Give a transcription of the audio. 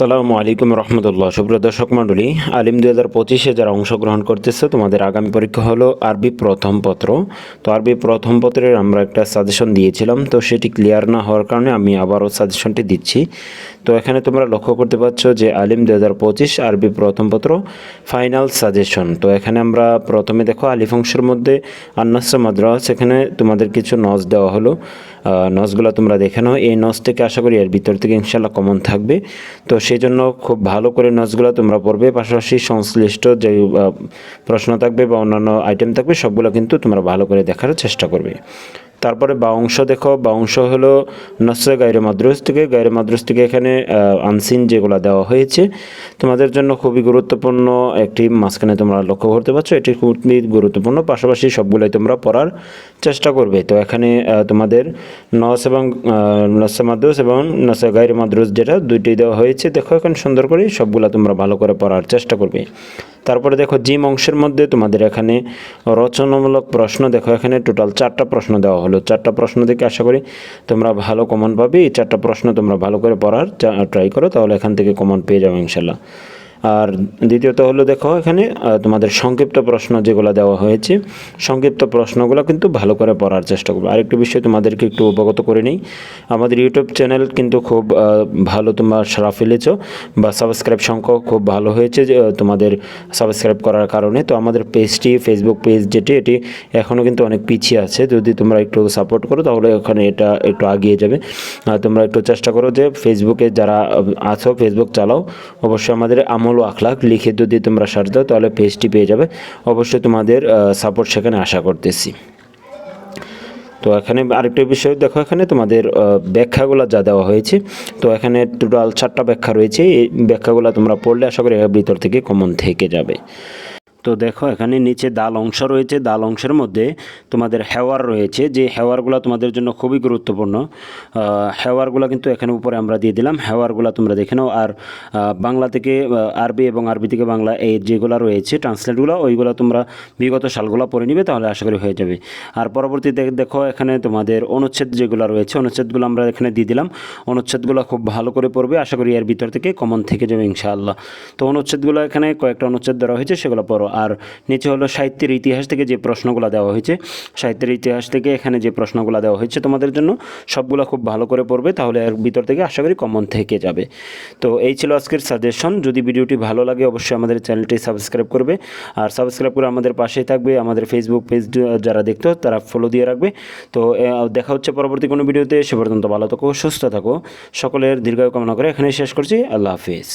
আসসালামু আলাইকুম রহমতুল্লাহ। সুপ্রিয় দর্শক মণ্ডলী, আলিম দুই হাজার পঁচিশে যারা অংশগ্রহণ করতেছে, তোমাদের আগামী পরীক্ষা হলো আরবি প্রথম পত্র। তো আরবি প্রথম পত্রের আমরা একটা সাজেশন দিয়েছিলাম, তো সেটি ক্লিয়ার না হওয়ার কারণে আমি আবারও সাজেশনটি দিচ্ছি। তো এখানে তোমরা লক্ষ্য করতে পারছ যে আলিম দুই হাজার পঁচিশ আরবি প্রথম পত্র ফাইনাল সাজেশন তো এখানে আমরা প্রথমে দেখো আলিফ অংশের মধ্যে আন্নাসা মাদ্রাস, এখানে তোমাদের কিছু নজ দেওয়া হলো। নজগুলো তোমরা দেখে নাও। এই নজ থেকে আশা করি এর ভিতর থেকে ইনশাল্লাহ কমন থাকবে। তো সেই জন্য খুব ভালো করে নোটসগুলো তোমরা পড়বে, পাশাপাশি সংশ্লিষ্ট যে প্রশ্ন থাকবে বা অন্যান্য আইটেম থাকবে, সবগুলো কিন্তু তোমরা ভালো করে দেখার চেষ্টা করবে। তারপরে বা অংশ দেখো বা অংশ হলো নসে গাইরে মাদ্রাস থেকে গাইরে মাদ্রাস থেকে এখানে আনসিন যেগুলো দেওয়া হয়েছে। তোমাদের জন্য খুবই গুরুত্বপূর্ণ একটি মাঝখানে তোমরা লক্ষ্য করতে পারছ, এটি খুবই গুরুত্বপূর্ণ, পাশাপাশি সবগুলোই তোমরা পড়ার চেষ্টা করবে। তো এখানে তোমাদের নস এবং নসে মাদ্রাস এবং নসে গাইরে মাদ্রাস যেটা দুইটি দেওয়া হয়েছে, দেখো এখন সুন্দর করে সবগুলো তোমরা ভালো করে পড়ার চেষ্টা করবে। তারপরে দেখো, জিম অংশের মধ্যে তোমাদের এখানে রচনামূলক প্রশ্ন দেখো, এখানে টোটাল চারটা প্রশ্ন দেওয়া হলো। চারটা প্রশ্ন দেখে আশা করি তোমরা ভালো কমন পাবে। এই চারটা প্রশ্ন তোমরা ভালো করে পড়ার ট্রাই করো, তাহলে এখান থেকে কমন পেয়ে যাবে ইনশাল্লাহ। আর দ্বিতীয়ত হলো দেখো এখানে তোমাদের সংক্ষিপ্ত প্রশ্ন যেগুলো দেওয়া হয়েছে সংক্ষিপ্ত প্রশ্নগুলো কিন্তু ভালো করে পড়ার চেষ্টা করবে। আরেকটু বিষয় তোমাদেরকে একটু অবগত করে নিই। আমাদের ইউটিউব চ্যানেল কিন্তু খুব ভালো তোমরা সারা ফেলেছ বা সাবস্ক্রাইব সংখ্যাও খুব ভালো হয়েছে যে, তোমাদের সাবস্ক্রাইব করার কারণে। তো আমাদের পেজটি ফেসবুক পেজ যেটি এটি এখনও কিন্তু অনেক পিছিয়ে আছে। যদি তোমরা একটু সাপোর্ট করো তাহলে ওখানে এটা একটু আগিয়ে যাবে। তোমরা একটু চেষ্টা করো যে ফেসবুকে যারা আছো ফেসবুক চালাও অবশ্যই আমাদের আমল ও আখলাক লিখে যদি তোমরা সার্চ দাও, তাহলে পেজটি পেয়ে যাবে। অবশ্যই তোমাদের সাপোর্ট সেখানে আশা করতেছি। তো এখানে আরেকটা বিষয়, দেখো এখানে তোমাদের ব্যাখ্যাগুলো যা দেওয়া হয়েছে, তো এখানে টোটাল চারটা ব্যাখ্যা রয়েছে। এই ব্যাখ্যাগুলো তোমরা পড়লে আশা করি ভিতর থেকে কমন থেকে যাবে। তো দেখো, এখানে নিচে দাল অংশ রয়েছে। দাল অংশের মধ্যে তোমাদের হেওয়ার রয়েছে। যে হেওয়ারগুলো তোমাদের জন্য খুবই গুরুত্বপূর্ণ। হেওয়ারগুলো কিন্তু এখানে উপরে আমরা দিয়ে দিলাম। হেওয়ারগুলো তোমরা দেখে নাও। আর বাংলা থেকে আরবি এবং আরবি থেকে বাংলা এই যেগুলো রয়েছে ট্রান্সলেটগুলো ওইগুলো তোমরা বিগত সালগুলো পড়ে নিবে, তাহলে আশা করি হয়ে যাবে। আর পরবর্তীতে দেখো, এখানে তোমাদের অনুচ্ছেদ যেগুলো রয়েছে, অনুচ্ছেদগুলো আমরা এখানে দিয়ে দিলাম। অনুচ্ছেদগুলো খুব ভালো করে পড়বে। আশা করি এর ভিতর থেকে কমন থেকে যাবে ইনশাআল্লাহ। তো অনুচ্ছেদগুলো এখানে কয়েকটা অনুচ্ছেদ দেওয়া হয়েছে, সেগুলো পড়ো। আর নিচে হলো সাহিত্যের ইতিহাস থেকে যে প্রশ্নগুলো দেওয়া হয়েছে। সাহিত্যের ইতিহাস থেকে এখানে যে প্রশ্নগুলো দেওয়া হয়েছে তোমাদের জন্য সবগুলো খুব ভালো করে পড়বে, তাহলে এর ভিতর থেকে আশা করি কমন থেকে যাবে। তো এই ছিল আজকের সাজেশন যদি ভিডিওটি ভালো লাগে, অবশ্যই আমাদের চ্যানেলটি সাবস্ক্রাইব করবে। আর সাবস্ক্রাইব করে আমাদের পাশেই থাকবে, আমাদের ফেসবুক পেজ যারা দেখতো তারা ফলো দিয়ে রাখবে। তো দেখা হচ্ছে পরবর্তী কোনো ভিডিওতে। সে পর্যন্ত ভালো থাকো, সুস্থ থাকো। সকলের দীর্ঘায়ু কামনা করে এখানে শেষ করছি। আল্লাহ হাফিজ।